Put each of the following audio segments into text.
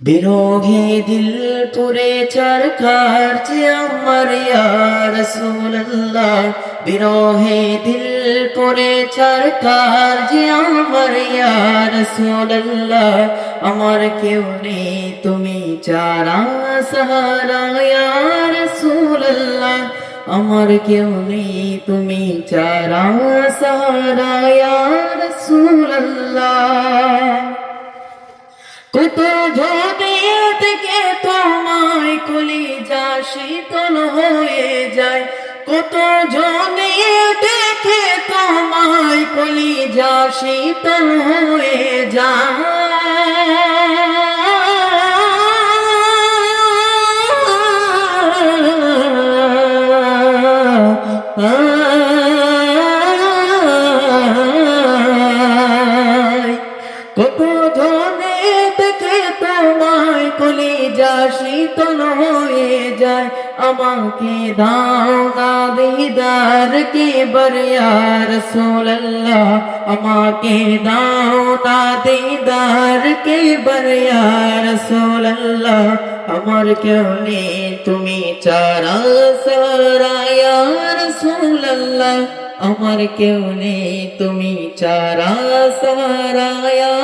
বিরোহে দিল পুরে চরকার যে আমার রসুল্লাহ বিরোহে দিল পুরে চরকার যে আমার রসুল্লাহ আমার কেউ নেই, তুমি চারা সাহারা রসুল্লাহ আমার কেউ নেই, তুমি চারা সাহারা রসুল্লাহ কত যদি থেকে তোমায় কলি যা শীতল হয়ে যায়। কত জনে দেখে তোমায় কলি যা শীতল হয়ে যায়। যা শীতল হয়ে যায়, আমাকে দাও না দিদার কে বরিয়ার সোল্লাহ আমাকে দাও না দিদার কে বরিয়ার সোল্লাহ আমার কেউ নেই, তুমি চারা সারায়ার সোল্লাহ আমার কেউ নেই, তুমি চারা সারায়া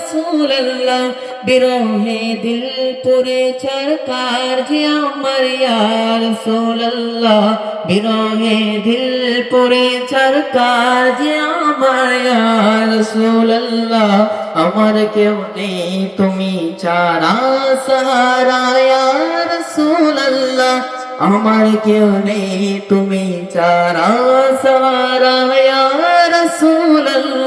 রসুল্লাহ বিরহে দিল পুরে চরকার যে আমার বিরহে দিল পুরে চরকার যে আমার আমার কেউ নেই, তুমি চারা সারায়া রসুল্লাহ আমার কেউ নেই, তুমি চারা সারা রসুল্লাহ